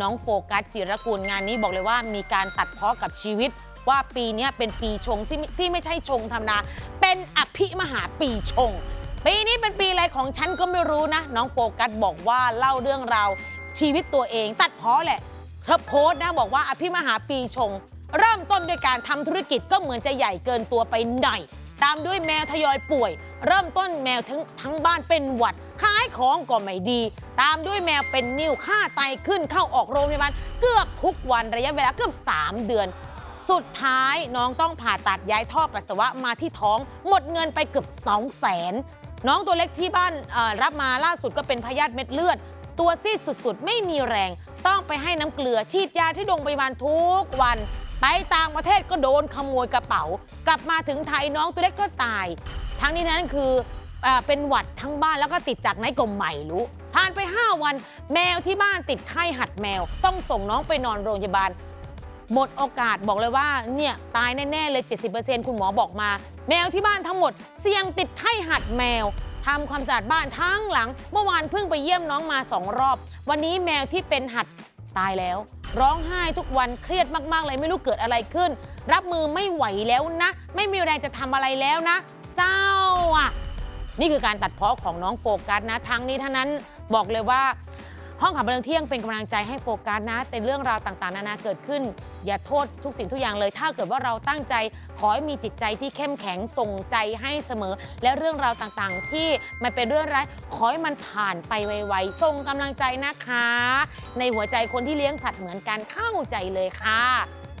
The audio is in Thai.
น้องโฟกัสจิรกุลงานนี้บอกเลยว่ามีการตัดเพ้อกับชีวิต ว่าปีนี้เป็นปีชงที่ไม่ที่ไม่ใช่ชงธรรมดาเป็นอภิมหาปีชง ปีนี้เป็นปีอะไรของฉันก็ไม่รู้นะ น้องโฟกัสบอกว่าเล่าเรื่องราวชีวิตตัวเอง ตัดเพ้อแหละเธอโพสต์นะบอกว่าอภิมหาปีชง เริ่มต้นด้วยการทำธุรกิจก็เหมือนจะใหญ่เกินตัวไปหน่อย ตามด้วยแมวทยอยป่วย เริ่มต้นแมวทั้งทั้งบ้านเป็นหวัดขา ยของก็ไม่ดี ตามด้วยแมวเป็นนิ่วค่าไตขึ้นเข้าออกโรงพยาบาลเกือบทุกวันระยะเวลาเกือบ 3 เดือน สุดท้ายน้องต้องผ่าตัดย้ายท่อปัสสาวะมาที่ท้อง หมดเงินไปเกือบ 2 0 0แสนน้องตัวเล็กที่บ้านรับมาล่าสุดก็เป็นพยาธิเม็ดเลือด ตัวซีดสุดๆ ไม่มีแรง ต้องไปให้น้ำเกลือฉีดยาที่โรงพยาบาลทุกวันไปต่างประเทศก็โดนขโมยกระเป๋า กลับมาถึงไทยน้องตัวเล็กก็ตาย ทั้งนี้นั้นคือ เออเป็นหวัดทั้งบ้านแล้วก็ติดจากไหนก็ไม่รู้ผ่านไป 5 วัน แมวที่บ้านติดไข้หัดแมว ต้องส่งน้องไปนอนโรงพยาบาล หมดโอกาสบอกเลยว่าเนี่ยตายแน่ ๆ เลย 70%คุณหมอบอกมา แมวที่บ้านทั้งหมด เสี่ยงติดไข้หัดแมวทำความสะอาดบ้านทั้งหลัง เมื่อวานเพิ่งไปเยี่ยมน้องมาสองรอบ วันนี้แมวที่เป็นหัดตายแล้ว ร้องไห้ทุกวันเครียดมากๆเลยไม่รู้เกิดอะไรขึ้น รับมือไม่ไหวแล้วนะ ไม่มีแรงจะทำอะไรแล้วนะ เศร้าอะ นี่คือการตัดเพ้อของน้องโฟกัสนะ ทั้งนี้ทั้งนั้นบอกเลยว่า ห้องข่าวบันเทิงเที่ยงเป็นกำลังใจให้โฟกัสนะแต่เรื่องราวต่างๆ นานาเกิดขึ้น อย่าโทษทุกสิ่งทุกอย่างเลย ถ้าเกิดว่าเราตั้งใจขอให้มีจิตใจที่เข้มแข็งส่งใจให้เสมอ และเรื่องราวต่างๆ ที่มันเป็นเรื่องร้ายขอให้มันผ่านไปไวๆส่งกำลังใจนะคะ ในหัวใจคนที่เลี้ยงสัตว์เหมือนกันเข้าใจเลยค่ะ